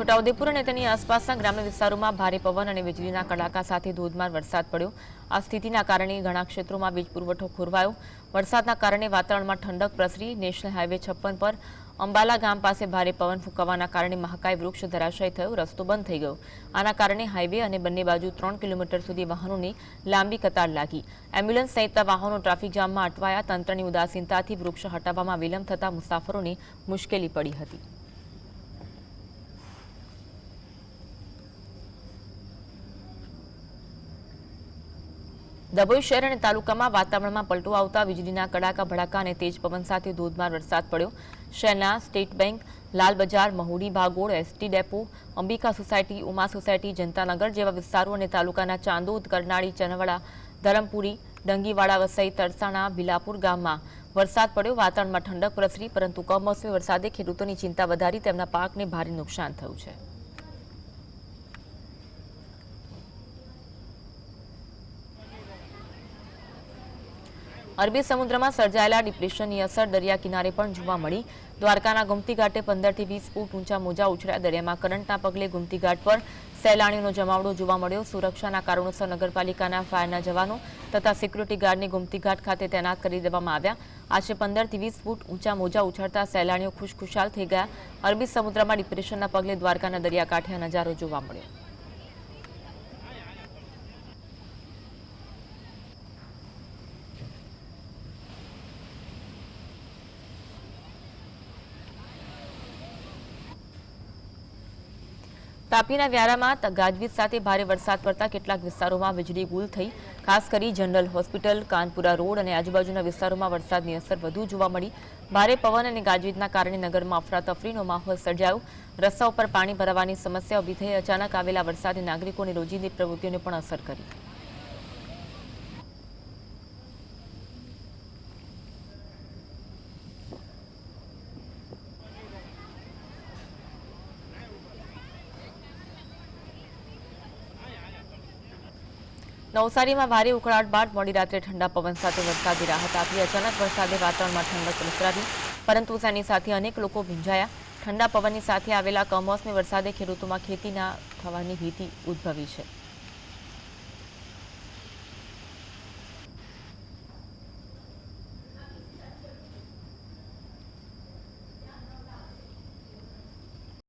છોટાઉદેપુર અને તેની આસપાસના ગ્રામ્ય વિસ્તારોમાં ભારે પવન અને વીજળીના કડાકા સાથે ધોધમાર વરસાદ પડ્યો. આ સ્થિતિના કારણે ઘણા ક્ષેત્રોમાં વીજ પુરવઠો ખોરવાયો. વરસાદના કારણે વાતાવરણમાં ઠંડક પ્રસરી. નેશનલ હાઈવે છપ્પન પર અંબાલા ગામ પાસે ભારે પવન ફૂંકાવાના કારણે મહાકાય વૃક્ષ ધરાશય થયો. રસ્તો બંધ થઈ ગયો. આના કારણે હાઈવે અને બંને બાજુ ત્રણ કિલોમીટર સુધી વાહનોની લાંબી કતાર લાગી. એમ્બ્યુલન્સ સહિતના વાહનો ટ્રાફિક જામમાં અટવાયા. તંત્રની ઉદાસીનતાથી વૃક્ષ હટાવવામાં વિલંબ થતા મુસાફરોને મુશ્કેલી પડી હતી. ડભોઈ શહેર અને તાલુકામાં વાતાવરણમાં પલટો આવતા વીજળીના કડાકા, ભડાકા અને તેજ પવન સાથે ધોધમાર વરસાદ પડ્યો. શહેરના state bank, Lal Bazar, Mahudi Bhagol, ST depot, Ambika society, Uma society, Janatanagar જેવા વિસ્તારો અને તાલુકાના ચાંદોદ, કરનાળી, ચનવાડા, ધરમપુરી, ડંગીવાડા વસઈ, તરસાણા ભીલાપુર ગામમાં વરસાદ પડ્યો. વાતાવરણમાં ઠંડક પ્રસરી, પરંતુ કમોસમી વરસાદે ખેડૂતોની ચિંતા વધારી, તેમના પાકને ભારે નુકસાન થયું છે. અરબી સમુદ્રમાં સર્જાયેલા ડિપ્રેશનની અસર દરિયા કિનારે પણ જોવા મળી. દ્વારકાના ગુમતી ઘાટે પંદરથી વીસ ફૂટ ઊંચા મોજા ઉછળ્યા દરિયામાં કરંટના પગલે ગુમતી ઘાટ પર સહેલાણીઓનો જમાવડો જોવા મળ્યો. સુરક્ષાના કારણોસર નગરપાલિકાના ફાયરના જવાનો તથા સિક્યુરિટી ગાર્ડને ગુમતી ઘાટ ખાતે તૈનાત કરી દેવામાં આવ્યા. આશરે પંદરથી વીસ ફૂટ ઊંચા મોજા ઉછળતા સહેલાણીઓ ખુશખુશાલ થઈ ગયા. અરબી સમુદ્રમાં ડિપ્રેશનના પગલે દ્વારકાના દરિયાકાંઠે નજારો જોવા મળ્યો. તાપીના વ્યારામાં ગાજવીજ સાથે ભારે વરસાદ પડતા કેટલાક વિસ્તારોમાં વીજળી ગુલ થઈ. ખાસ કરી જનરલ હોસ્પિટલ, કાનપુરા રોડ અને આજુબાજુના વિસ્તારોમાં વરસાદની અસર વધુ જોવા મળી. ભારે પવન અને ગાજવીજના કારણે નગરમાં અફરાતફરીનો માહોલ સર્જાયો. રસ્તા ઉપર પાણી ભરાવાની સમસ્યા ઊભી થઈ અચાનક આવેલા વરસાદે નાગરિકોની રોજિંદી પ્રવૃત્તિઓને પણ અસર કરી. નવસારીમાં ભારે ઉકળાટ બાદ મોડી રાત્રે ઠંડા પવન સાથે વરસાદી રાહત આપી. અચાનક વરસાદે વાતાવરણમાં ઠંડક પ્રસરાવી, પરંતુ તેની સાથે અનેક લોકો ભીંજાયા. ઠંડા પવનની સાથે આવેલા કમોસમી વરસાદે ખેડૂતોમાં ખેતી ના થવાની ભીતિ ઉદ્ભવી છે.